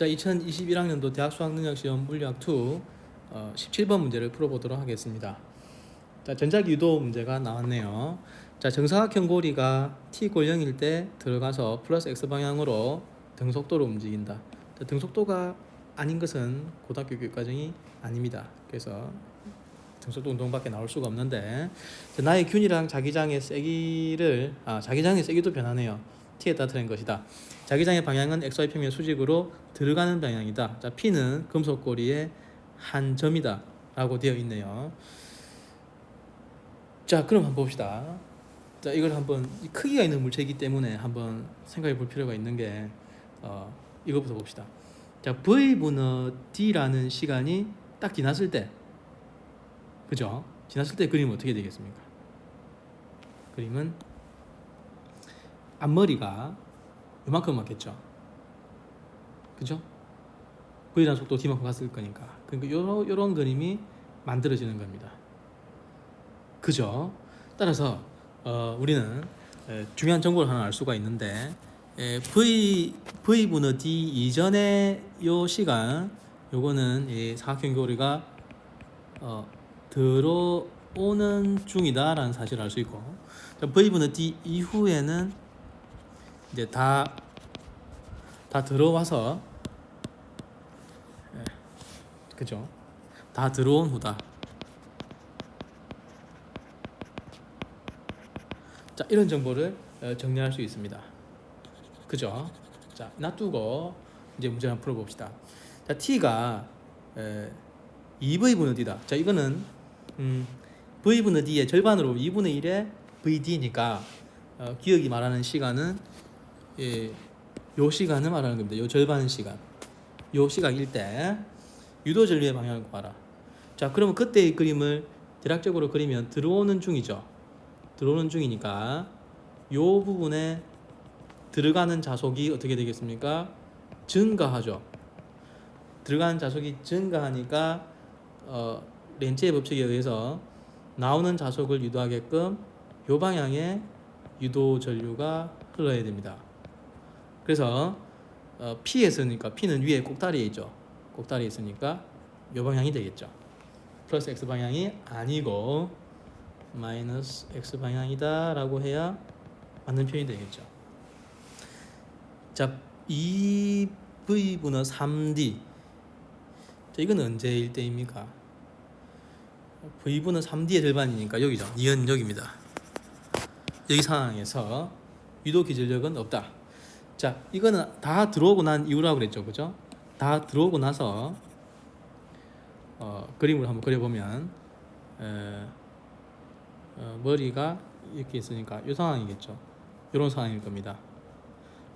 자, 2021학년도 대학 수학 능력 시험 물리학 2 어, 17번 문제를 풀어보도록 하겠습니다. 자, 전자기 유도 문제가 나왔네요. 자, 정사각형 고리가 t 고 0일 때 들어가서 플러스 x 방향으로 등속도로 움직인다. 자, 등속도가 아닌 것은 고등학교 교육 과정이 아닙니다. 그래서 등속도 운동밖에 나올 수가 없는데 자, 나의 균이랑 자기장의 세기를 아 자기장의 세기도 변하네요. T에 따른 것이다. 자기장의 방향은 xy 평면 수직으로 들어가는 방향이다. 자, p는 금속고리의 한 점이다 라고 되어 있네요. 자, 그럼 한번 봅시다. 자, 이걸 한번 이 크기가 있는 물체이기 때문에 한번 생각해 볼 필요가 있는 게 어, 이거부터 봅시다. 자, v분의 d라는 시간이 딱 지났을 때 그죠? 지났을 때 그림은 어떻게 되겠습니까? 그림은 앞머리가 이만큼 맞겠죠? 그죠? V라는 속도 D만큼 갔을 거니까 그러니까 요런, 요런 그림이 만들어지는 겁니다 그죠? 따라서 어, 우리는 에, 중요한 정보를 하나 알 수가 있는데 에, V, V분의 D 이전의 요 시간 요거는 이 사각형 교리가 어, 들어오는 중이다라는 사실을 알 수 있고 자, V분의 D 이후에는 이제 다 다 들어와서 예, 그죠? 다 들어온 후다. 자 이런 정보를 어, 정리할 수 있습니다. 그죠? 자 놔두고 이제 문제 한번 풀어봅시다. 자 t가 에, 2v분의 d다. 자 이거는 음, v분의 d의 절반으로 2분의 1의 vd니까 어, 기억이 말하는 시간은 예, 요 시간을 말하는 겁니다. 요 절반 시간. 요 시각일 때 유도 전류의 방향을 구하라. 자, 그러면 그때의 그림을 대략적으로 그리면 들어오는 중이죠. 들어오는 중이니까 요 부분에 들어가는 자속이 어떻게 되겠습니까? 증가하죠. 들어가는 자속이 증가하니까 어, 렌츠의 법칙에 의해서 나오는 자속을 유도하게끔 요 방향에 유도 전류가 흘러야 됩니다. 그래서 어, P에 있으니까 P는 위에 꼭다리에 있죠. 꼭다리에 있으니까 요 방향이 되겠죠. 플러스 X 방향이 아니고 마이너스 X 방향이다 라고 해야 맞는 표현이 되겠죠. 자, 2V분의 3D 자, 이건 언제일 때입니까? V분의 3D의 절반이니까 여기죠. 니은 여기입니다. 여기 상황에서 유도 기절력은 없다. 자, 이거는 다 들어오고 난 이후라고 그랬죠, 그죠? 다 들어오고 나서 어, 그림을 한번 그려보면 에, 어, 머리가 이렇게 있으니까 이 상황이겠죠. 이런 상황일 겁니다.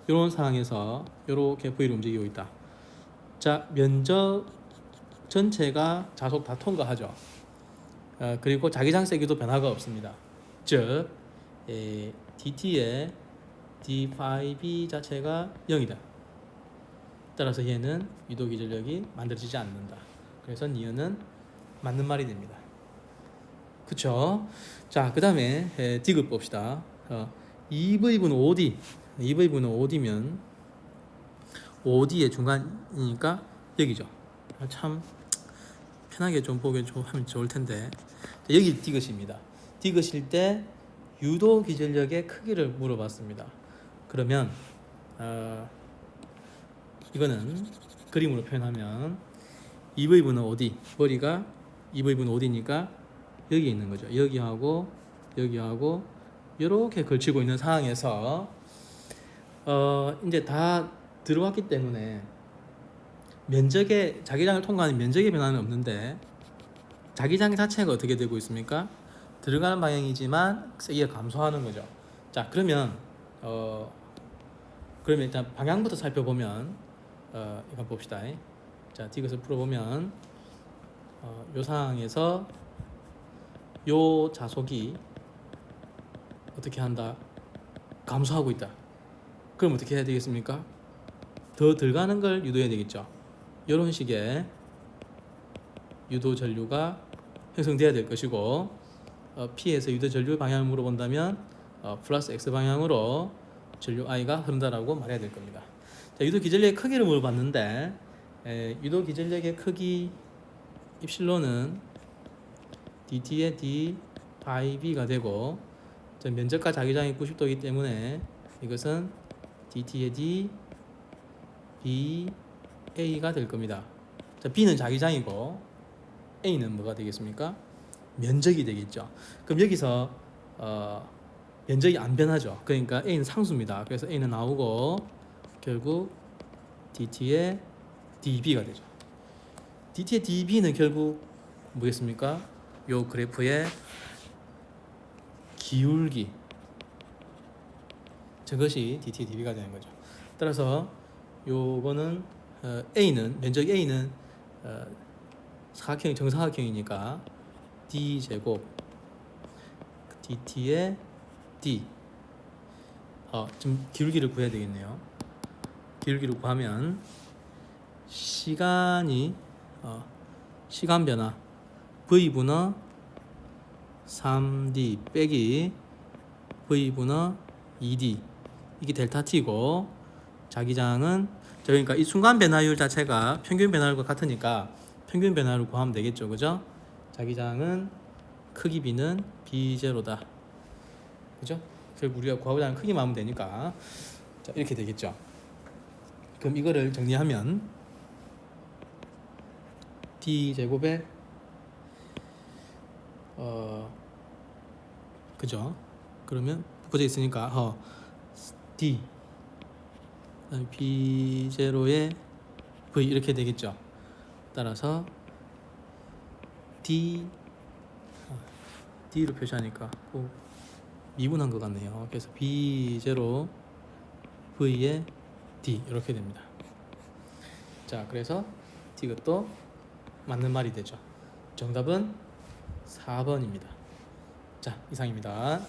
이런 상황에서 이렇게 V를 움직이고 있다. 자, 면적 전체가 자속 다 통과하죠. 어, 그리고 자기장 세기도 변화가 없습니다. 즉, 에, DT의 d5b 자체가 0이다. 따라서 얘는 유도 기절력이 만들어지지 않는다. 그래서 니은은 맞는 말이 됩니다. 그쵸? 자, 그 다음에 디귿 봅시다. 어, 2V분 5D. 2V분 5D면 5D의 중간이니까 여기죠. 아, 참 편하게 좀 보기 좀 하면 좋을 텐데 여기 디귿입니다. 디귿일 때 유도 기절력의 크기를 물어봤습니다. 그러면 어, 이거는 그림으로 표현하면 2V분은 어디? 머리가 2V분 어디니까 여기 있는 거죠. 여기하고 여기하고 이렇게 걸치고 있는 상황에서 어, 이제 다 들어왔기 때문에 면적의 자기장을 통과하는 면적의 변화는 없는데 자기장 자체가 어떻게 되고 있습니까? 들어가는 방향이지만 세기가 감소하는 거죠. 자 그러면 어 그러면 일단 방향부터 살펴보면 어 이거 봅시다. 자 디귿을 풀어보면 어, 요 상황에서 요 자속이 어떻게 한다? 감소하고 있다. 그럼 어떻게 해야 되겠습니까? 더 들어가는 걸 유도해야 되겠죠. 이런 식의 유도 전류가 형성돼야 될 것이고 어, P에서 유도 전류 방향을 물어본다면 어, 플러스 X 방향으로 전류 I가 흐른다라고 말해야 될 겁니다. 자, 유도 기전력의 크기를 물어봤는데 에, 유도 기전력의 크기 입실로는 dt의 d 바이 b가 되고 자, 면적과 자기장이 90도이기 때문에 이것은 dt의 d b a가 될 겁니다. 자, b는 자기장이고 a는 뭐가 되겠습니까? 면적이 되겠죠. 그럼 여기서 어, 면적이 안 변하죠. 그러니까 a는 상수입니다. 그래서 a는 나오고 결국 dt의 db가 되죠. dt의 db는 결국 뭐겠습니까? 요 그래프의 기울기 저것이 dt의 db가 되는 거죠. 따라서 요거는 어, a는 면적 a는 어, 사각형 정사각형이니까 d 제곱 dt의 d. 어, 좀 기울기를 구해야 되겠네요. 기울기를 구하면 시간이 어, 시간 변화. V 분의 3d 빼기 v 분의 2d 이게 델타 t고 자기장은 저 그러니까 이 순간 변화율 자체가 평균 변화율과 같으니까 평균 변화율을 구하면 되겠죠, 그죠? 자기장은 크기 b는 b0다, 그죠? 결국 우리가 구하고자 하는 크기만 하면 되니까 자 이렇게 되겠죠. 그럼 이거를 정리하면 d 제곱에 어 그죠? 그러면 묶어져 있으니까 어 d b 제로에 v 이렇게 되겠죠. 따라서 d 어, d로 표시하니까 꼭 미분한 것 같네요. 그래서 b 제로 v에 d 이렇게 됩니다. 자, 그래서 이것도 맞는 말이 되죠. 정답은 4번입니다. 자, 이상입니다.